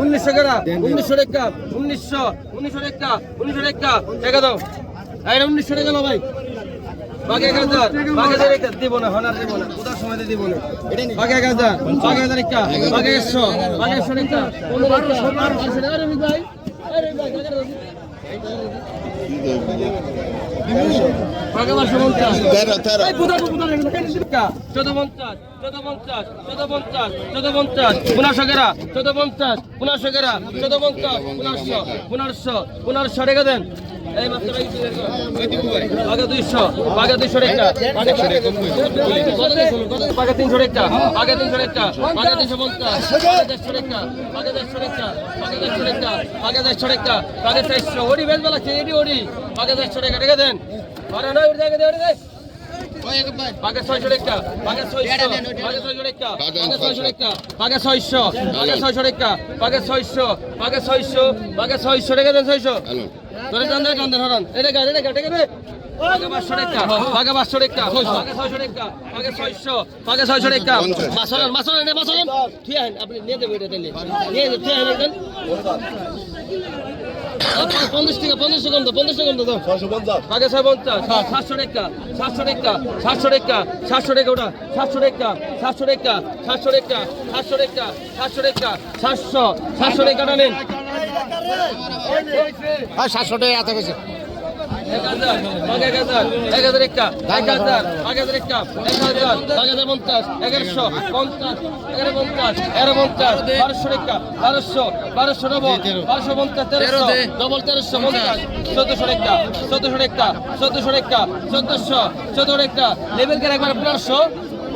উনিশশো টাকা উনিশশো টাকা উনিশশো উনিশশো টাকা উনিশশো টাকা টাকা দাও উনিশশো দাও ভাই বাঘে হাজার একটা দিব না হনার দিব না কোথাও সময় দিব না। বাঘে হাজার বাঘে হাজার একটা বাঘে একশো বাঘে একশো একটা। চোদ্দ পঞ্চাশ চোদ্দ পঞ্চাশ চোদ্দ পঞ্চাশ চোদ্দ পঞ্চাশ। পনেরোশো গেরা চোদ্দ পঞ্চাশ পনেরোশো গেরা চোদ্দ পঞ্চাশ পনেরোশো পনেরোশো পনেরোশো টাকা দেন। বাঘা দুইশো বাঘা দুইশো টাকা বাঘা তিনশো টাকা বাঘা তিনশো একটা বাঘা তিনশো পঞ্চাশ টাকা বাঘা দেড়শো টাকা বাঘা দেড়শো টাকা বাঘা দেড়শো টাকা বাঘা চারশো। ওডি বেশ বেলা এডি ওডি বাঘা দেড়শো টাকা টাকা দেন। ওটি দেখে দে ওটি দেখ বাঘা ছয়শো টাকা বাঘা ছয়শো বাঘা ছয়শো টাকা বাঘা ছয়শো টাকা বাঘা ছয়শো বাঘা ছয়শো টাকা টাকা দেন ছয়শো। ধরে টান দেন টান দেন হরান। এটা গা এটা গা ঠিক আছে বাঘা পাঁচশো টাকা টাকা বাঘা ছয়শো টাকা বাঘা ছয়শো বাঘা ছয়শো টাকা ঠিক আছে আপনি নিয়ে দেবেন এটা তাহলে নিয়ে ঠিক আছে একদম পঞ্চাশ টাকা পঞ্চাশ কম তো পঞ্চাশ কম তো আগে ছয় পঞ্চাশ সাতশো টাকা সাতশো টাকা সাতশো টাকা সাতশো টাকা ওটা সাতশো টাকা সাতশো টাকা সাতশো টাকা সাতশো টাকা সাতশো টাকা সাতশো সাতশো টাকাটা নেন সাতশো টাকা এক হাজার এক হাজার এক হাজার একটা এক হাজার এক হাজার একটা এক হাজার এক হাজার পঞ্চাশ এগারোশো পঞ্চাশ এগারো পঞ্চাশ এগারো পঞ্চাশ বারোশো টাকা বারোশো বারোশো নব্বই বারোশো পঞ্চাশ তেরোশো ডবল তেরোশো পঞ্চাশ চোদ্দশো একটা চোদ্দশো টাকা চোদ্দশো টাকা চোদ্দশো চোদ্দ একটা লেভেল গেলে একবার পনেরোশো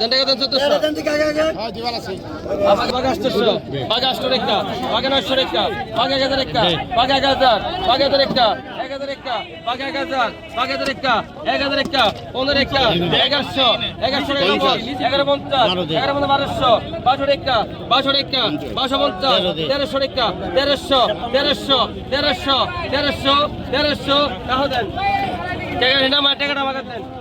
টাকা তেরোশো রেখা তেরোশো। তেরোশো। তেরোশো। তেরোশো। তেরোশো। তাহলে দেন। টাকা টাকাটা বাগাত দেন।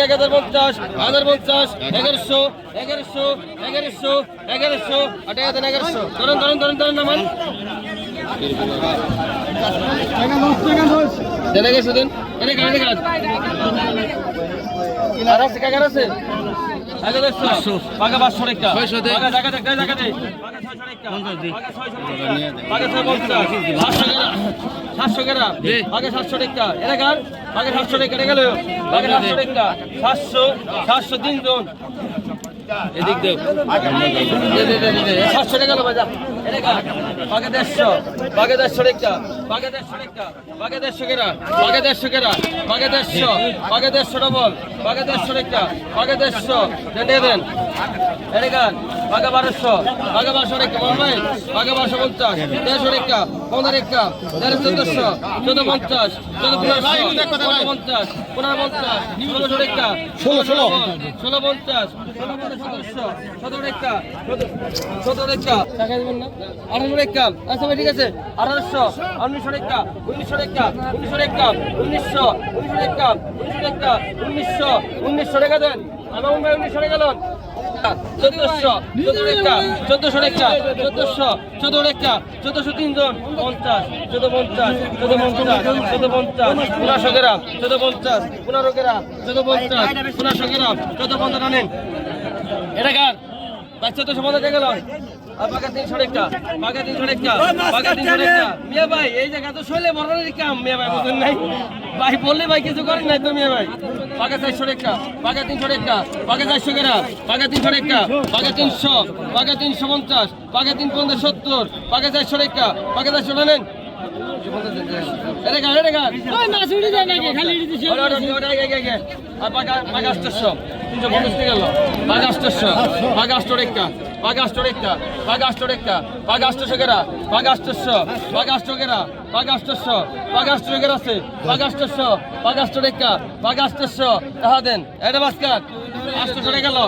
দেন দেন পঞ্চাশ হাজার পঞ্চাশ এগারোশো এগারোশো এগারোশো এগারোশো আট হাজার এগারোশো ধরেন ধরেন ধরেন ধরেন নামান জেনে গেছে দিন এনে গাড়ি গাছ আর আছে কাকার আছে সাতশো গেরা সাতশো গেরা বাগা সাতশো রেখা এরা গান আগে সাতশো রে গেল। বাগা সাতশো রেখা সাতশো সাতশো তিনজন। এদিক দেখ সাতশো টাকা এলাকা বাগে দেড়শো। বাগে দেড়শো রেখা বাগে দেড়শো রেখা বাগে দেড়শো কেরা? বাগে দেড়শো কেরা? বাগে দেড়শো। বাগে দেড়শো ডবল বাগে দেড়শো রেখা বাগে দেড়শো। দেন। দেন এলাকা বাগে বারোশো। বাগে বারোশো রেখা ভাই। বাগে বারোশো পঞ্চাশ। দেড়শো রেখা পনেরো রেখা দেড় চোদ্দশো। চোদ্দ পঞ্চাশ। চোদ্দ পনেরোশো পনেরো পঞ্চাশ। পনেরো পঞ্চাশ। ষোলোশো রেখা ষোলো ষোলো। ষোলো পঞ্চাশ। ষোলো পঞ্চাশ সতেরোশো সতেরো রেখা সতেরো রেখা টাকা দেবেন না আঠারো রেখা আচ্ছা ভাই ঠিক আছে আঠারোশো উনিশশো রেখা উনিশশো রেখা উনিশশো উনিশশো উনিশশো উনিশশো রেখা উনিশশো উনিশশো রেখা দেন আমার ভাই উনিশশো রেখা দেন তিনজন পঞ্চাশ চোদ্দ পঞ্চাশ চোদ্দ পঞ্চাশ চোদ্দ পঞ্চাশ চোদ্দ পঞ্চাশ পনেরো পঞ্চাশ পনেরোশো চোদ্দ পঞ্চাশ আনেন এটা কার ভাই চোদ্দশো পঞ্চাশ টাকা গেল আর বাঘা তিনশো টাকা বাঘা তিনশো টাকা বাঘা তিনশো টাকা মিয়া ভাই এই জায়গা তো শৈলে বড়ার কাম? মিয়া ভাই বুঝুন নাই? ভাই বললে ভাই কিছু করেন নাই তো মিয়া ভাই। বাঘা চারশো টাকা বাঘা তিনশো টাকা বাঘা চারশো বাঘা তিনশো টাকা বাঘা তিনশো। বাঘা তিনশো পঞ্চাশ। বাঘা তিন পঞ্চাশ সত্তর। বাঘা চারশো টাকা বাঘা চারশো নেন। আর বাঘা- বাঘা আটশোশো, তিনশো পঞ্চাশ টাকা গেল। বাঘা আটশো টাকা, বাঘা আটশোশো কেরা, বাঘা আটশোশো, বাঘা আটশো কেরা, বাঘা আটশোশো, বাঘা আটশো কেরা আছে, আটশো টাকা, বাঘা আটশোশো, তাহা দেন। এটা বাস্কার, আটশোশো সরে গেল।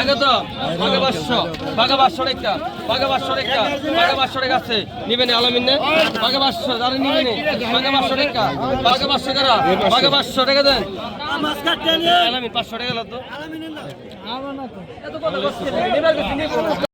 আগে তো, বাঘা পাঁচশো, বাঘা পাঁচশো টাকা, বাঘা পাঁচশো টাকা, বাঘা পাঁচশো টাকা আছে। নিবেন আলমিন নে? বাঘা পাঁচশো, যারা নিবেন বাঘা পাঁচশো টাকা, বাঘা পাঁচশো কেরা, বাঘা পাঁচশো টাকা দেন আলামিন পাঁচশো টাকা গেল তো এত কথা